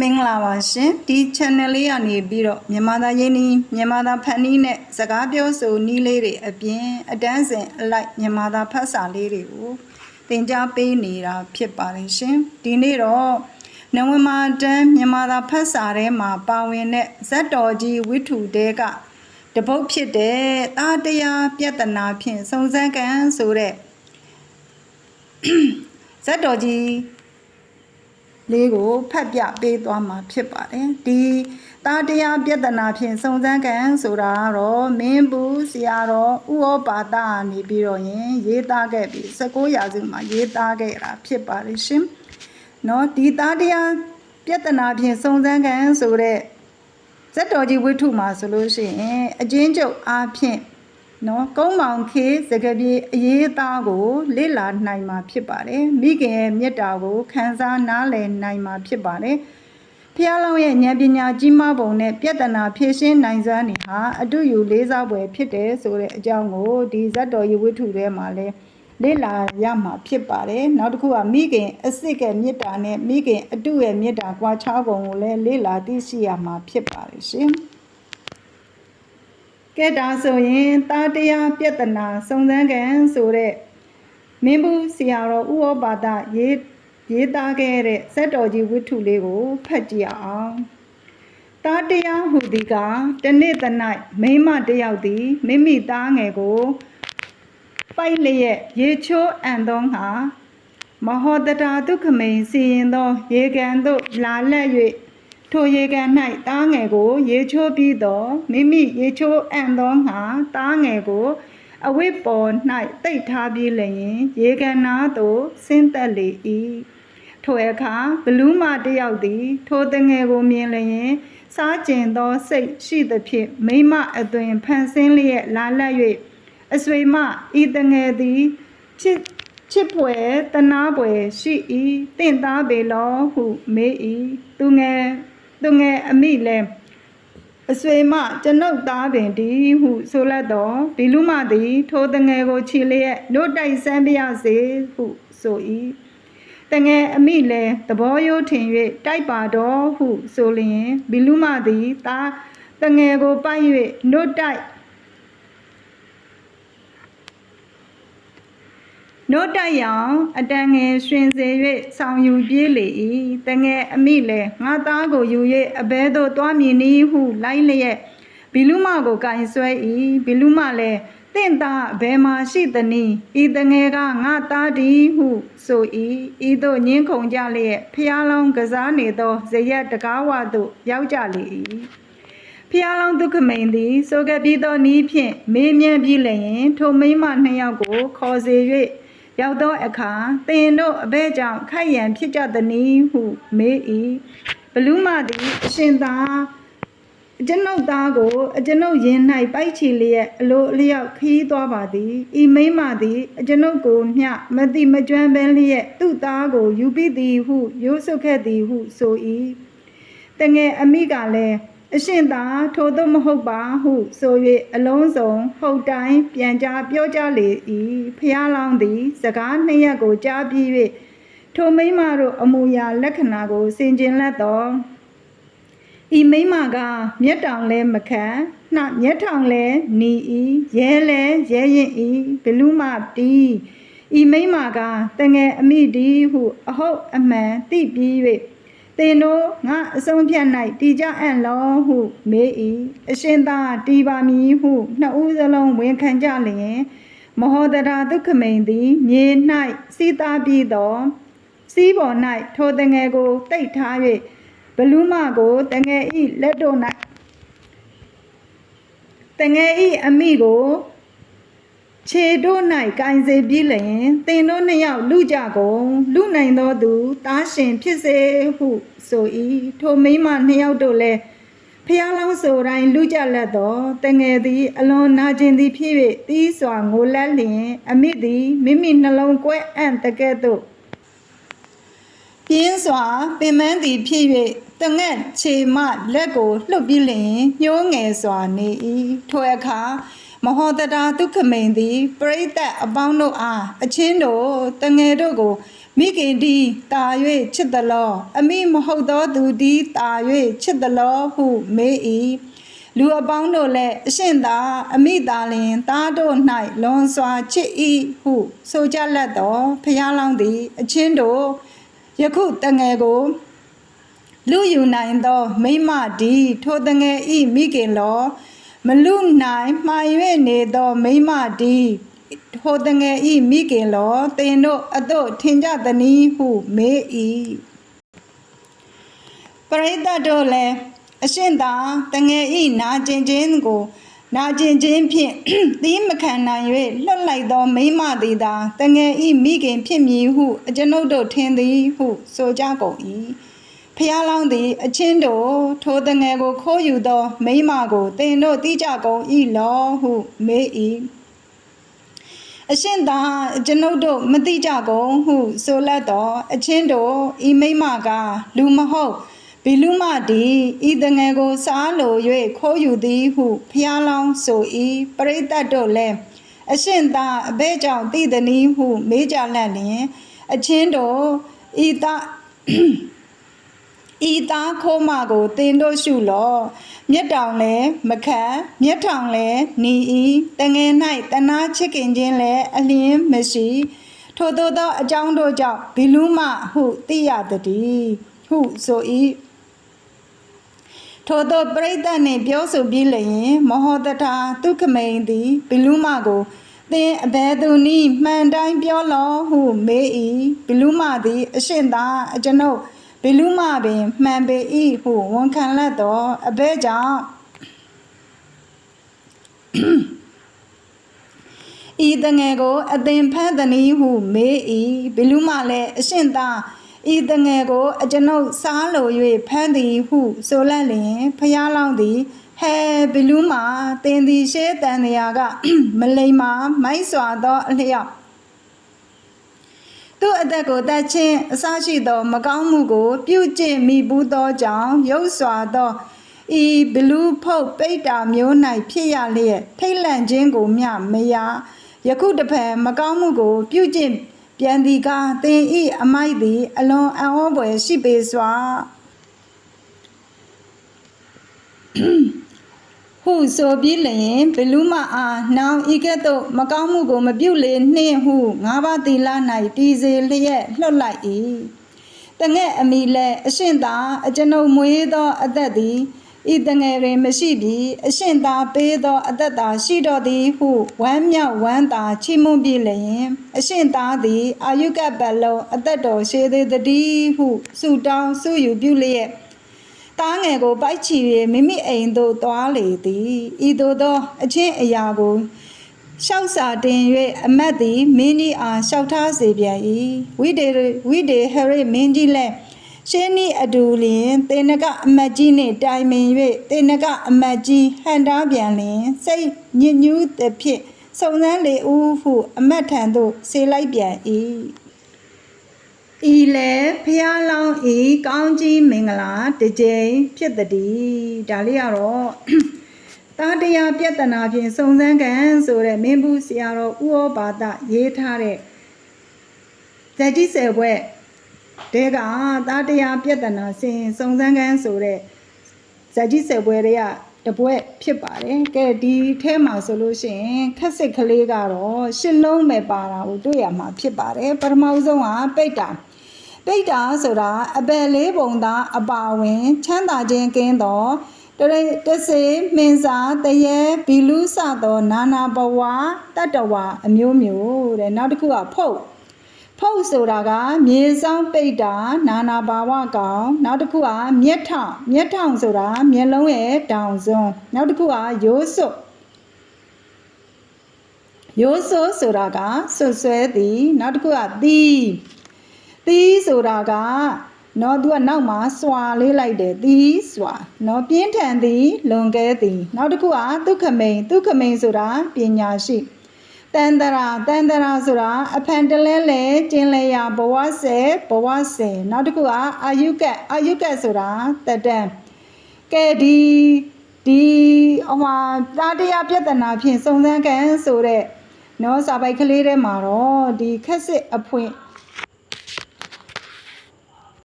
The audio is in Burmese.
မင်္ဂလာပါရှင်ဒီ channel လေးကနေပြီးတော့မြန်မာသားရင်းနှီးမြန်မာသားဖန်နီးနဲ့စကားပြောဆိုနည်းလေးတွေအပြင် အတန်းစဉ်အလိုက်မြန်မာသားဖတ်စာလေးတွေကိုသင်ကြားပေးနေတာဖြစ်ပါတယ်ရှင်ဒီနေ့တော့နဝမာတန်းမြန်မာသားဖတ်စာထဲမှာပါဝင်တဲ့ဇတ်တော်ကြီးဝိထုတဲကတပုတ်ဖြစ်တဲ့တာတရားပြဿနာဖြင့်စုံစမ်းကံဆိုတဲ့ဇတ်တော်ကြီး လေးကိုဖတ်ပြပေးသွားမှာဖြစ်ပါတယ်ဒီတာတရားပြဿနာဖြင့်စုံစမ်းကံဆိုတာကတော့မင်းဘူးဆရာတော်ဥဩပါဒနေပြီးတော့ရင် ရေးသားခဲ့ပြီး19ရာစုမှာရေးသားခဲ့တာဖြစ်ပါတယ်ရှင်เนาะဒီတာတရားပြဿနာဖြင့်စုံစမ်းကံဆိုတဲ့ဇတ်တော်ကြီးဝိထုမှာဆိုလို့ရှိရင်အချင်းကျုပ်အားဖြင့် နော်ကုန်းမောင်ခေစကပြေအရေးအသားကိုလေ့လာနိုင်မှာဖြစ်ပါတယ်မိခင်ရဲ့မေတ္တာကိုခံစားနားလည်နိုင်မှာဖြစ်ပါတယ်ဖျားလောင်းရဲ့ဉာဏ်ပညာကြီးမားပုံနဲ့ပြဿနာဖြေရှင်းနိုင်စွမ်းနေဟာအတူယူလေးစားပွဲဖြစ်တယ်ဆိုတဲ့အကြောင်းကိုဒီဇတ်တော်ရေဝိထုထဲမှာလဲလေ့လာရမှာဖြစ်ပါတယ်နောက်တစ်ခုကမိခင်အစ်စ်ကမေတ္တာနဲ့မိခင်အတုရဲ့မေတ္တာကွာခြားပုံကိုလည်းလေ့လာသိရှိရမှာဖြစ်ပါတယ်ရှင် ကဲဒါဆိုရင်တာတရားပြဿနာစုံစမ်းကံဆိုတဲ့မင်းဘူးဆရာတော်ဥဩဘာဒရေးရေးသားခဲ့တဲ့စက်တော်ကြီးဝိထုလေးကိုဖတ်ကြည့်အောင်တာတရားဟူသည်ကတနေ့တ၌မိမတယောက်သည်မိမိသားငယ်ကိုပိုက်လျက်ရေချိုးအံသောငါမဟောတတာဒုက္ခမိန်စီရင်သော ရေကန်သို့လာလက်၍ ထိုရေကန်၌တားငယ်ကို ရေချိုးပြီးတော့မိမိရေချိုးအံသောငါတားငယ်ကို အဝိပေါ်၌တိတ်ထားပြီးလျင်ရေကန်နာသို့ဆင်းသက်လေ၏ထိုအခါဘလူးမတယောက်သည် ထိုတငယ်ကိုမြင်လျင်စားကျင်သောစိတ်ရှိသဖြင့်မိမအသွင်ဖန်ဆင်းလျက်လာလက်၍အဆွေမဤတငယ်သည်ချစ်ချစ်ဖွယ်တနာဖွယ်ရှိ၏တင့်သားပေလောဟုမေး၏သူငယ် သူငယ်အမိလည်းအဆွေမကျွန်ုပ်သားပင်ဒီဟုဆိုလက်တော်ဘီလူမသည် ထိုတငယ်ကိုချီလျက်တို့တိုက်ဆန်းပြရစေဟုဆို၏တငယ်အမိလည်းသဘောရိုးထင်၍တိုက်ပါတော်ဟုဆိုလျင်ဘီလူမသည်သားတငယ်ကိုပိုက်၍တို့တိုက် နို့တိုက်ရောင်အတန်ငယ်ရှင်စေ၍ဆောင်ယူပြေးလေ၏တငယ်အမိလည်းငါသားကိုယူ၍အဘဲသို့တွားမြည်နည်းဟုလိုက်လျက်ဘီလူမကိုကင်ဆွဲ၏ဘီလူမလည်းတင့်သားဘယ်မှာရှိသနည်းဤတငယ်ကငါသားဒီဟုဆို၏ဤသို့ညင်းခုန်ကြလျက်ဖျားလောင်းကစားနေသောဇရက်တကားဝသို့ရောက်ကြလေ၏ဖျားလောင်းဒုက္ခမိန်သည်ဆိုခဲ့ပြီးသောနီးဖြင့်မေးမြန်းပြီးလျင်ထိုမိန်းမနှစ်ယောက်ကိုခေါ်စေ၍ ရောက်သောအခါသင်တို့အဘဲကြောင့်ခိုက်ရန်ဖြစ်ကြသည်နည်းဟုမေး၏ဘလူးမသည်အရှင်သာအကျွန်ုပ်သားကိုအကျွန်ုပ်ရင်၌ပိုက်ချီလျက်အလိုအလျောက်ခီးသွားပါသည်ဤမိမ့်မသည်အကျွန်ုပ်ကိုမျှမတိမကျွမ်းဘဲလျက်သူ့သားကိုယူပြီးသည်ဟုရိုးဆုပ်ခဲ့သည်ဟုဆို၏တငယ်အမိကလည်း အရှင်သာထိုသို့မဟုတ်ပါဟု ဆို၍အလုံးစုံဟုတ်တိုင်းပြန်ကြားပြောကြလေ၏ဖျားလောင်းသည် စကားနှစ်ရက်ကိုကြားပြီး၍ထိုမိမတို့အမူအရာလက္ခဏာကိုဆင်ခြင်လက်တော်ဤမိမကမျက်တောင်လဲမခံနှမျက်ထောင်လဲနီဤရဲလဲရဲရင်ဤဘလူးမတီးဤမိမကတငယ်အမိဒီဟု အဟုတ်အမှန်သိပြီး၍ သင်တို့ငါအဆုံးဖြတ်၌တီကြအံ့လောဟုမေး၏အရှင်သာတီပါမည်ဟုနှစ်ဦးစလုံးဝန်ခံကြလျင်မဟောတရာဒုက္ခမိန်သည်မြေ၌စီးသားပြီးသောစီးပေါ်၌ထိုတငယ်ကိုတိတ်ထား၍ဘလူးမကိုတငယ်ဤလက်တို့၌တငယ်ဤအမိကို ခြေတို့၌ကင်စေပြီးလျင်သင်တို့နှစ်ယောက်လူကြကုန်လူနိုင်သောသူတားရှင်ဖြစ်စေဟုဆို၏ထိုမိန်းမနှစ်ယောက်တို့လည်းဖျားလောင်းဆိုတိုင်းလူကြလက်သောတငယ်သည် အလွန်နာကျင်သည်ဖြစ်၍တီးစွာငိုလက်လျင်အမိသည်မိမိနှလုံးကွဲအံ့တကဲ့သို့ပြင်းစွာပင်မန်းသည်ဖြစ်၍တငက်ခြေမလက်ကိုလှုပ်ပြီးလျင်ညှိုးငယ်စွာနေ၏ထိုအခါ မဟောတတာဒုက္ခမိန်သည်ပရိသတ်အပေါင်းတို့အားအချင်းတို့တငယ်တို့ကိုမိခင်ဒီတာ၍ချစ်သလောအမိမဟုတ်သောသူဒီတာ၍ချစ်သလောဟုမေး၏လူအပေါင်းတို့လည်းအရှင်သာအမိသာလင်သားတို့၌လွန်စွာချစ်၏ဟုဆိုကြလက်သောဖျားလောင်းသည်အချင်းတို့ယခုတငယ်ကိုလူယူနိုင်သောမိမဒီထိုတငယ်ဤမိခင်လော မလူနိုင်မှား၍နေသောမိမဒီထိုတငယ်ဤမိခင်လောတင်တို့အတို့ထင်ကြသည်နီဟုမေး၏ပရိသတ်တို့လည်းအရှင်သာတငယ်ဤနာကျင်ခြင်းကို နာကျင်ခြင်းဖြင့်သီးမခံနိုင်၍လွတ်လိုက်သောမိမသည်သာတငယ်ဤမိခင်ဖြစ်မည်ဟု အကျွန်ုပ်တို့ထင်သည်ဟု ဆိုကြကုန်၏ ဖျားလောင်းသည်အချင်းတို့ထိုတငယ်ကိုခိုးယူသော မိမကိုသင်တို့တိကြကုန်၏လောဟုမေး၏အရှင်သာကျွန်ုပ်တို့မတိကြကုန်ဟုဆိုလက်တော့အချင်းတို့ဤမိမကလူမဟုတ်ဘီလူမဒီဤတငယ်ကိုစားလို၍ခိုးယူသည်ဟုဖျားလောင်းဆို၏ပရိသတ်တို့လည်းအရှင်သာအဘဲကြောင့်တည်သည်နည်းဟု မေးကြလန့်လျင်အချင်းတို့ဤသာ ဤသားခိုးမကိုတင်တို့ရှုလောမျက်တောင်လည်းမခံမျက်ထောင်လည်းနီဤတငယ်၌တနာချစ်ခင်ခြင်းလည်းအလင်းမရှိထို့သောသောအကြောင်းတို့ကြောင့်ဘီလူမဟုသိရသည်ဟုဆို၏ထို့သောပရိသတ်နှင့်ပြောဆိုပြီးလျင်မဟောတထာဒုက္ခမိန်သည်ဘီလူမကိုသင်အဘယ်သူနည်းမှန်တိုင်းပြောလောဟုမေး၏ဘီလူမသည်အရှင်သာအကျွန်ုပ် ဘီလူမပင်မှန်ပေ၏ဟုဝန်ခံလက်သောအဘဲကြောင့်ဤတငယ်ကိုအသင်ဖန်သနည်းဟုမေး၏ဘီလူမလည်းအရှင်သာဤတငယ်ကိုအကျွန်ုပ်စားလို၍ဖန်သည်ဟုဆိုလက်လျင်ဖျားလောင်းသည်ဟဲဘီလူမတင်သည်ရှဲတန်နေရာက မလိမ္မာမိုက်စွာသောအလျောက်သူ့ အသက်ကိုတတ်ချင်းအစရှိသော မကောင်းမှုကို ပြုကျင့်မိဘူးသောကြောင့်ရုပ်စွာသောဤဘလူးဖုတ်ပိတ်တာမျိုး၌ဖြစ်ရလျက်ထိတ်လန့်ခြင်းကိုမျှမရယခုတဖန်မကောင်းမှုကို ပြုကျင့်ပြန်သည်ကားသင်ဤအမိုက်သည် အလွန်အံ့ဩဖွယ်ရှိပေစွာ ဟုဆိုပြီးလျင်ဘလူးမအားနောင်ဤကဲ့သို့မကောင်းမှုကိုမပြုလေနှင့်ဟုငါးပါးသီလ၌တည်စေလျက်လှုပ်လိုက်၏တငဲ့အမိလည်းအရှင်သာအကျွန်ုပ်မွေးသောအသက်သည်ဤတငယ်တွင်မရှိပြီးအရှင်သာပေးသောအသက်သာရှိတော်သည်ဟုဝမ်းမြောက်ဝမ်းသာချီးမွမ်းပြီးလျင်အရှင်သာသည်အာယုကပတ်လုံးအသက်တော်ရှိသေးသည်ဟုဆုတောင်းဆုယူပြုလျက် တားငယ်ကိုပိုက်ချီ၍မိမိအိမ်သို့သွားလေသည်ဤသို့သောအချင်းအရာကိုရှောက်စာတင်၍အမတ်သည်မင်းကြီးအားလျှောက်ထားစေပြန်၏ဝိဒေဝိဒေဟရိမင်းကြီးလည်းရှင်းဤအတူလျင်တေနကအမတ်ကြီးနှင့်တိုင်ပင်၍တေနကအမတ်ကြီးဟန်တားပြန်လျင်စိတ်ညစ်ညူးသဖြင့်စုံစမ်းလေဦးဟု အမတ်ထံသို့ဆေလိုက်ပြန်၏ ဤလေဖျားလောင်းဤကောင်းကြီးမင်္ဂလာတစ်ကြိမ်ဖြစ်သည်ဒါလေးကတော့တာတရားပြဿနာဖြင့်စုံစမ်းကန်ဆိုတဲ့မင်းဘူးဆရာတော်ဥဩဘာသရေးထားတဲ့ဇတိဆယ်ဘွဲ့တဲကတာတရားပြဿနာစင်စုံစမ်းကန်ဆိုတဲ့ဇတိဆယ်ဘွဲ့တွေကတပွဲဖြစ်ပါတယ်ကဲဒီထဲမှာဆိုလို့ရှိရင်ခက်စစ်ကလေးကတော့ရှစ်လုံးပဲပါတာကိုတွေ့ရမှာဖြစ်ပါတယ်ပထမဆုံးကပိတ်တာ ပိတ်တာဆိုတာအပယ်လေးပုံသားအပါဝင် ချမ်းသာခြင်းကင်းသောတရတစေမင်းစာတရေဘီလူစသောနာနာဘဝတတ္တဝအမျိုးမျိုးတဲ့နောက်တစ်ခုကဖုတ်ဖုတ်ဆိုတာကမြေဆောင်ပိတ်တာနာနာဘာဝကောင်နောက်တစ်ခုကမျက်ထောင်မျက်ထောင်ဆိုတာမျက်လုံးရဲ့တောင်စွန်းနောက်တစ်ခုကရိုးစွတ်ရိုးစွတ်ဆိုတာကဆွဆွဲသည်နောက်တစ်ခုကသီး သီးဆိုတာကနော်သူကနောက်မှာစွာလေးလိုက်တယ်သီးစွာနော်ပြင်းထန်သည်လွန်ကဲသည်နောက်တစ်ခုကဒုက္ခမိန်ဒုက္ခမိန်ဆိုတာပညာရှိတန်တရာတန်တရာဆိုတာအဖန်တလဲလဲကျင်းလဲရဘဝစေဘဝစေနောက်တစ်ခုကအာယုကအာယုကဆိုတာတတန်ကဲဒီဒီဟိုမှာတာတရားပြဿနာဖြင့်စုံစမ်းကန်ဆိုတဲ့နော်စာပိုက်ကလေးထဲမှာတော့ဒီခက်စစ်အဖွင့်